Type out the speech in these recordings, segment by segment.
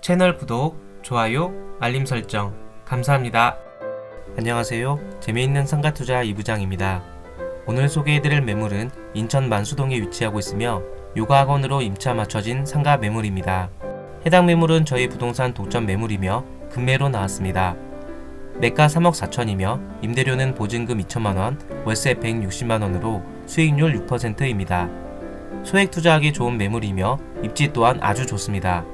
채널 구독, 좋아요, 알림 설정 감사합니다. 안녕하세요. 재미있는 상가 투자 이부장입니다. 오늘 소개해드릴 매물은 인천 만수동에 위치하고 있으며 요가 학원으로 임차 맞춰진 상가 매물입니다. 해당 매물은 저희 부동산 독점 매물이며 금매로 나왔습니다. 매가 3억 4천이며 임대료는 보증금 2천만 원, 월세 160만 원으로 수익률 6%입니다. 소액 투자하기 좋은 매물이며 입지 또한 아주 좋습니다.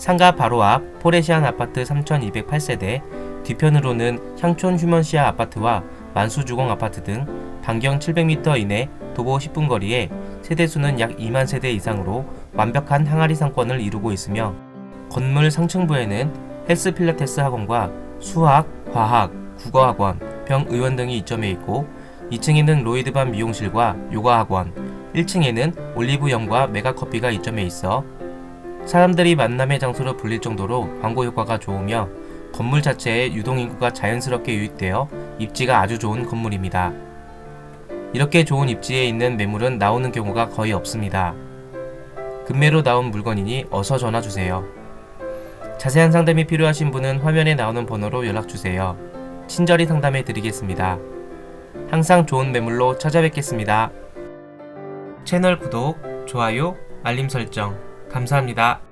상가 바로 앞 포레시안 아파트 3208세대, 뒤편으로는 향촌 휴먼시아 아파트와 만수주공 아파트 등 반경 700m 이내 도보 10분 거리에 세대수는 약 2만 세대 이상으로 완벽한 항아리 상권을 이루고 있으며 건물 상층부에는 헬스 필라테스 학원과 수학, 과학, 국어학원, 병의원 등이 이점해 있고 2층에는 로이드반 미용실과 요가 학원, 1층에는 올리브영과 메가커피가 이점해 있어 사람들이 만남의 장소로 불릴 정도로 광고 효과가 좋으며 건물 자체에 유동인구가 자연스럽게 유입되어 입지가 아주 좋은 건물입니다. 이렇게 좋은 입지에 있는 매물은 나오는 경우가 거의 없습니다. 금매로 나온 물건이니 어서 전화 주세요. 자세한 상담이 필요하신 분은 화면에 나오는 번호로 연락 주세요. 친절히 상담해 드리겠습니다. 항상 좋은 매물로 찾아뵙겠습니다. 채널 구독, 좋아요, 알림 설정 감사합니다.